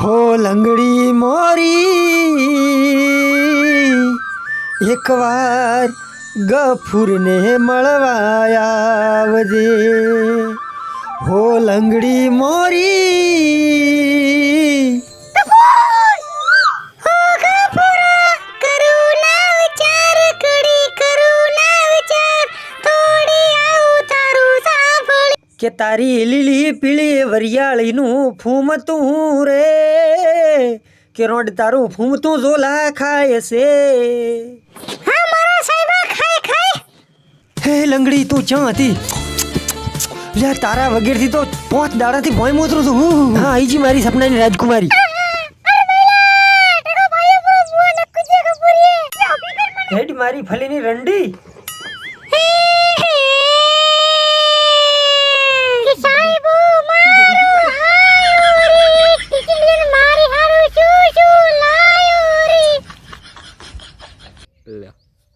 હો લંગડી મોરી એકવાર ગફુરને મળવા આવજે. હો લંગડી મોરી કે તારી લીલી પીળી વરિયાળીનું ફૂમતું રે કે રોડ તારું ફૂમતું ઝોલા ખાય છે. હે લંગડી તું ક્યાં હતી? લે તારા વગેરથી તો પાંચ દાડાથી ભોય મોતરું છું. હું. હા આઈજી મારી સપનાની રાજકુમારી. હેડ મારી ફલીની રંડી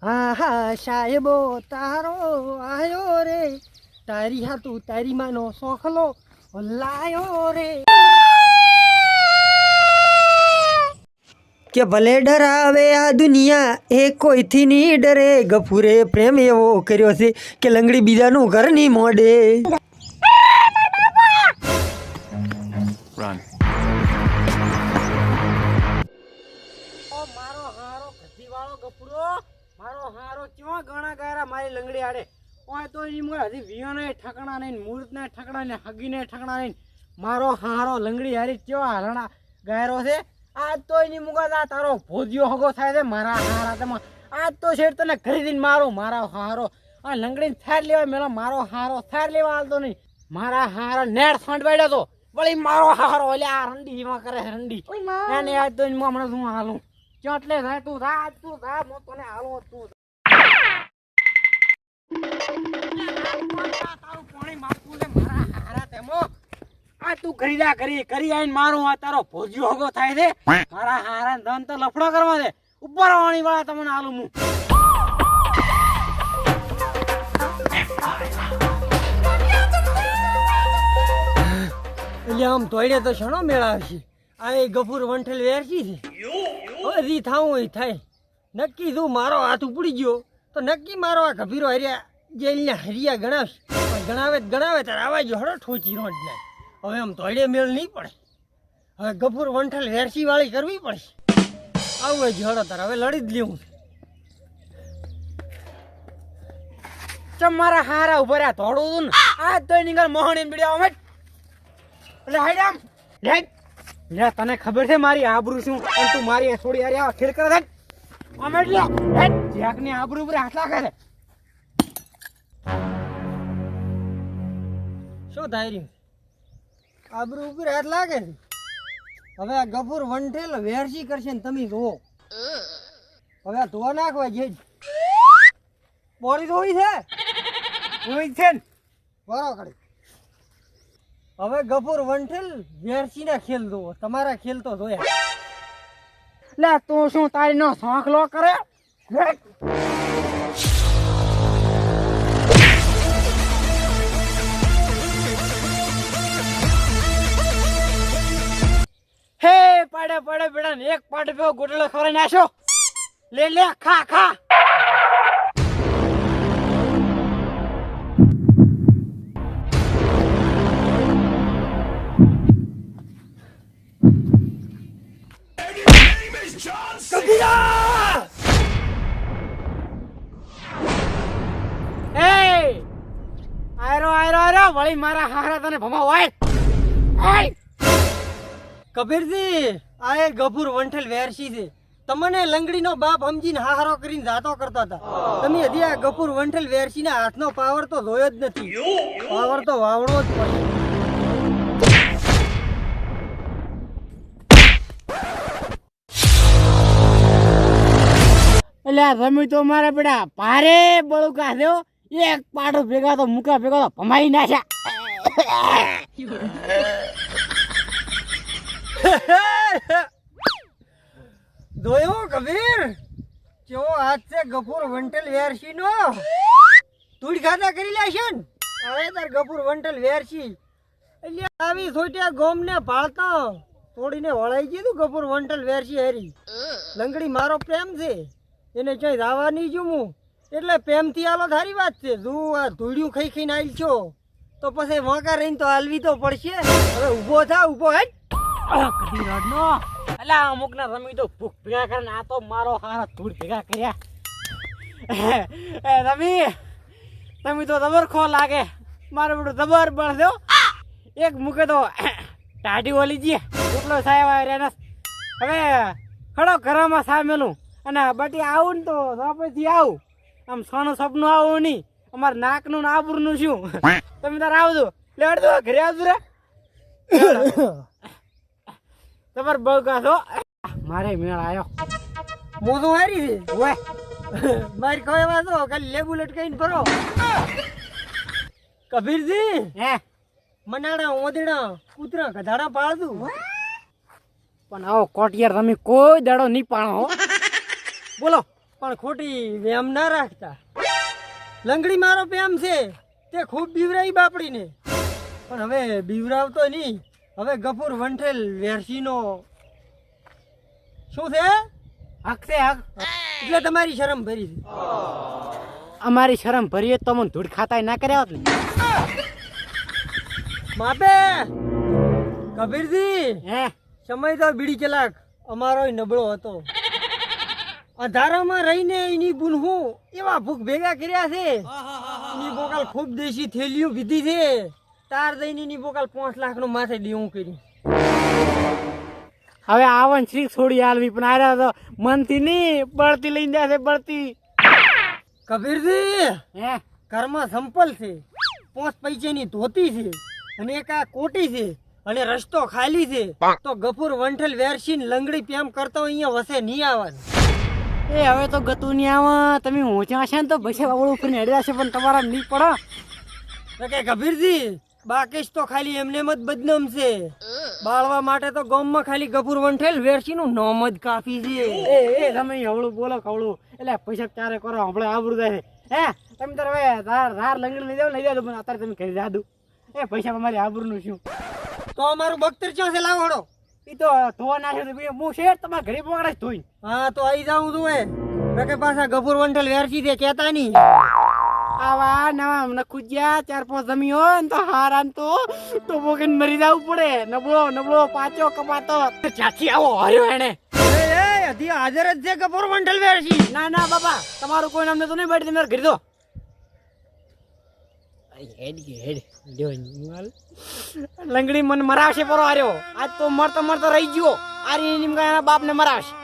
હા હા સાહેબો તારો આયો રે તારી હાતું તારી માનો સોખલો લાયો રે. કે ભલે ડરાવે આ દુનિયા એ કોઈથી નહીં ડરે. ગફુરે પ્રેમ એવો કર્યો છે કે લંગડી બીજાનું ઘર નહીં મોડે. મારો હારો વાળો ગફુરો મારો હારો ક્યાં ગણા ગારા મારી લંગડી આડે? ઓય તો ઈ મોય હજી વિયોને ઠકણા નહીં મૂર્તને ઠકણા નહીં હગીને ઠકણા નહીં. મારો હારો લંગડી હારી કેવા હરણા ગાયરો છે? આજ તો એની મુગા તારો ભોજિયો હગો થાય છે મારા હારા તેમાં. આજ તો શેઠ તને ખરીદીને મારો મારા હારો. આ લંગડીને થાર લેવા મેલો મારો હારો થાર લેવા હાલતો નહીં. મારા હારા નેટ ફંડવાડ્યો તો. વળી મારો હારો એટલે આ રંડી એમાં કરે રંડી. એને આજ તો એની હમણાં શું હાલું. ચોટલે થાય તું રા તું રા મો તને હાલો તું તારું પાણી માપું લે મારા હારા તેમો આ તું ખરીદા કરી કરી આઈને મારું આ તારો ભોજ્યો હગો થાય છે. મારા હારા ધન તો લફડો કરવા દે. ઉપર વાણી વાળા તમને હાલું હું એટલે આમ તોડે તો શણો મેળાવશે આ એ ગફુર વંઠેલ વેરસી છે. હજી થાવું થાય. નક્કી તું મારો હાથ ઉપડી ગયો તો નક્કી મારો આ ગભીરો હરિયા જેલના હરિયા ગણાવશ પણ ગણાવે ગણાવે ત્યારે આવા જો હડો ઠોચી રોડ ને. હવે આમ તોડે મેળ નહીં પડે. હવે ગફુર વંઠલ વેરસી વાળી કરવી પડશે. આવું જ હડો તારે, હવે લડી જ લેવું ચમ મારા હારા ઉપર આ તોડું તું ને, આ તો નીકળ મોહન એમ બીડ્યા અમે એટલે હાઈડામ લે લે, તને ખબર છે મારી આબરૂ શું? પણ તું મારી થોડી હારી આ ખેડ કરે છે અમે એટલે જેકની આબરૂ ઉપર હાથ લાગે શું થાય રહ્યું આબરૂ ઉપર હાથ લાગે છે. હવે આ ગફુર વંઠેલ વેરસી કરશે ને તમે ધોવો હવે આ ધોવા નાખવા જે બોડી ધોઈ છે? ધોઈ છે ને? બરો કરી હવે ગફુર વંઠેલ વેરસી ના ખેલ ધોવો તમારા ખેલ તો જોયા. લે, તું શું તારી નો શોખ લો કરે? પાડે પાડે બેડા ને એક પાડે પેલો ગોટલો ખવડાવી નાખ્યો. લે લે, ખા ખા. આયરો આયરો આયરો, વળી મારા હારા તને ભમા હોય કબીરજી, આ એ ગભુર વંઠેલ વેરસી છે. તમને લંગડીનો બાપ સમજીને હાહારો કરીને જાતો કરતા હતા. તમે હજી આ ગફુર વંઠેલ વેરસીના હાથનો પાવર તો જોયો જ નથી. પાવર તો વાવડો જ પડે એટલે આ રમી તો મારા બેટા ભારે બળું કાઢ્યો એક પાડો ભેગા તો મુકા ભેગા તો ભમાઈ નાખ્યા. જોયો, કબીર? કેવો હાથ છે ગફુર વંટલ વેરસી નો તુડ ખાતા કરી લેશે હવે તાર ગફુર વંટલ વેરસી. એટલે આવી સોટ્યા ગોમ ને ભાળતો, તોડીને વળાઈ ગયું તું કપૂર વંટલ વેરસી હેરી. લંગડી મારો પ્રેમ છે, એને ક્યાંય દાવા નહીં જો હું. એટલે પ્રેમથી આલો થારી વાત છે. તું આ ધૂળિયું ખાઈ ખાઈને આવી છો. તો પછી વાંકા રહીને તો હાલવી તો પડશે. હવે ઊભો થા, ઊભો હેટ. કદી રડનો અલા અમુક ના રમી તો ભૂખ ભેગા કરે આ તો મારો હારા ધૂળ ભેગા કર્યા. એ રમી તમે તો જબર ખો લાગે. મારો બેટો જબર બળ દો એક મૂકે તો ટાઢી ઓલી જઈએ એટલો સાહેબ આવ્યો હવે ખડો ઘરમાં સામેલું અને બટી આવું ને તો પછી આવું. આમ સોનું સપનું આવું નહીં. અમારે નાકનું ને આબરૂનું શું? તમે તાર આવજો લે દો ઘરે આવજો રે. તમારે બહુ કાઢો મારે મેળ આવ્યો હું તો હારી છે? ઓય. મારી કહેવા તો ખાલી લેબુ લટકાઈને ફરો. કબીરજી? હે? મનાડા ઓદડા કૂતરા ગધાડા પાળતું પણ આવો કોટિયાર તમે કોઈ દાડો નહીં પાણો હો. બોલો. પણ ખોટી વેમ ના રાખતા. લંગડી મારો પ્રેમ છે. તે ખૂબ બીવરાઈ બાપડીને. પણ હવે બીવરાવતો નહીં. હવે ગફુર વંઠેલ વેરસીનો શું છે? હક છે હક. એટલે તમારી શરમ ભરી છે. અમારી શરમ ભરીએ તો મને ધૂળ ખાતાય ના કર્યા હોત માપે કબીરજી હે? સમય તો બીડી કલાક અમારો નબળો હતો. અંધારામાં રહીને એની બુનહું એવા ભૂખ ભેગા કર્યા છે. એની બોકાલ ખૂબ દેશી થેલીઓ પીધી છે. તાર દઈને ની બોકાલ પાંચ લાખનું માથે દેવું કર્યું હવે આવન શ્રી છોડી આલવી પણ આર્યા તો મનથી નહીં બળતી લઈને જશે બળતી. કબીરજી હે? ઘરમાં સંપલ છે. પાંચ પૈસાની ધોતી છે અને એક આ કોટી છે અને રસ્તો ખાલી છે. તો ગફુર વંઠલ વેરસીન લંગડી પ્યામ કરતો અહીંયા વસે નહીં આવવાનું. એ હવે તો ગતું નહીં આવે. તમે ઊંચા છે ને તો ભૈસા બાબળ ઉપર હેડ્યા છે પણ તમારા નહીં પડો. કે કબીરજી બાકેશ તો ખાલી એમને જ બદનામ છે. બાળવા માટે તો ગામમાં ખાલી ગફુર વંઠેલ વેરસી નું નામ જ કાફી છે. એ એ તમે હવળું બોલો કવળું એટલે પૈસા ક્યારે કરો? હમણાં આવડું જાય હે તમે તાર હવે ધાર ધાર લંગડી લઈ જાવ લઈ જાવ પણ અત્યારે તમે કરી દાદુ એ પૈસા અમારી આબરૂ નું શું? તો અમારું બખ્તર ચોસે હડો એ તો ધોવા નાખ્યો તો હું શેર તમારા ઘરે પકડાશ ધોઈ હા તો આવી જાઉં તું એ. કે પાછા ગફુર વંઠેલ વેરસી છે કેતા નહીં. આવા નવા હમણાં ખુજ્યા ચાર પાંચ જમી હોય ને તો હારાન તો તો બોકીને મરી જવું પડે નબળો નબળો પાછો કપાતો ત્યાંથી આવો હર્યો એને હજી હાજર જ છે ગફુર વંઠેલ વેરસી ના ના બાપા તમારું કોઈ નામ તો નહીં બેઠી તમે ઘરે દો હેડ હેડ લંગડી મન મરાવશે પરો આર્યો આજ તો મરતો મરતો રહી ગયો આરી નિમકા એના બાપને મરાવશે